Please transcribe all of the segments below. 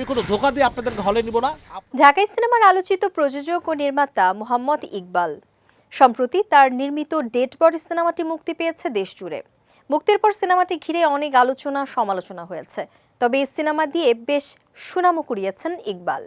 আমি কোনো ধোকা দিয়ে আপনাদেরকে হলে নিব না। ঢাকাই সিনেমার আলোচিত প্রযোজক ও নির্মাতা মোহাম্মদ ইকবাল। সম্প্রতি তার নির্মিত ডেড বডি সিনেমাটি মুক্তি পেয়েছে দেশজুড়ে। মুক্তির পর সিনেমাটি ঘিরে অনেক আলোচনা, সমালোচনা হয়েছে। তবে এই সিনেমা দিয়ে বেশ সুনামও কুড়িয়েছেন ইকবাল।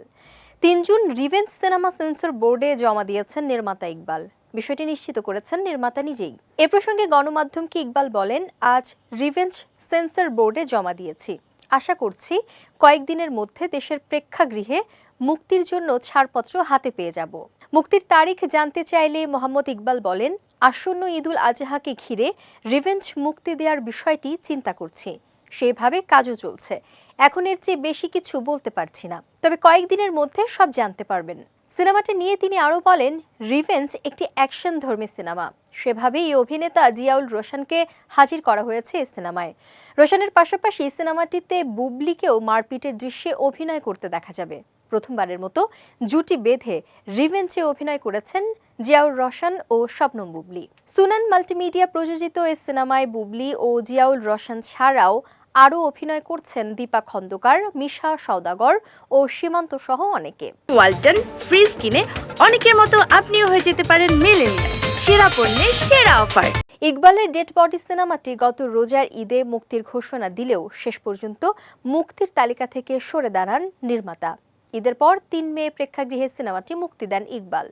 তিন জুন রিভেঞ্জ সিনেমা সেন্সর বোর্ডে জমা দিয়েছেন নির্মাতা ইকবাল। বিষয়টি নিশ্চিত করেছেন নির্মাতা নিজেই। এ প্রসঙ্গে গণমাধ্যমকে ইকবাল বলেন, আজ রিভেঞ্জ সেন্সর বোর্ডে জমা দিয়েছি। আশা করছি কয়েকদিনের মধ্যে দেশের প্রেক্ষাগৃহে মুক্তির জন্য ছাড়পত্র হাতে পেয়ে যাব। মুক্তির তারিখ জানতে চাইলে মোহাম্মদ ইকবাল বলেন, আসন্ন ঈদুল আজহাকে ঘিরে রিভেঞ্জ মুক্তি দেওয়ার বিষয়টি চিন্তা করছি। সেভাবে কাজও চলছে। এখন এর চেয়ে বেশি কিছু বলতে পারছি না। তবে কয়েকদিনের মধ্যে সব জানতে পারবেন। সিনেমাটি নিয়ে তিনি আরও বলেন, রিভেঞ্জ একটি অ্যাকশন ধর্মী সিনেমা। সেভাবেই এই অভিনেতা জিয়াউল রোশনকে হাজির করা হয়েছে এই সিনেমায়। রোশানের পাশাপাশি সিনেমাটিতে বুবলিকেও মারপিটের দৃশ্যে অভিনয় করতে দেখা যাবে। প্রথমবারের মতো জুটি বেঁধে রিভেঞ্চে অভিনয় করেছেন জিয়াউর রোশন ও স্বপ্নম বুবলি। সুনান মাল্টিমিডিয়া প্রযোজিত এই সিনেমায় বুবলি ও জিয়াউল রোশন ছাড়াও আরও অভিনয় করছেন দীপা খন্দকার, মিশা সওদাগর ও সীমান্ত সহ অনেকে। ওয়ালটন ফ্রিজ কিনে অনেকের মতো আপনিও হয়ে যেতে পারেন মেলেনিয়া সেরা পণ্যে সেরা অফার। ইকবালের ডেড বডি সিনেমাটি গত রোজার ঈদে মুক্তির ঘোষণা দিলেও শেষ পর্যন্ত মুক্তির তালিকা থেকে সরে দাঁড়ান নির্মাতা। ঈদের পর তিন মে প্রেক্ষাগৃহে সিনেমাটি মুক্তি দেন ইকবাল।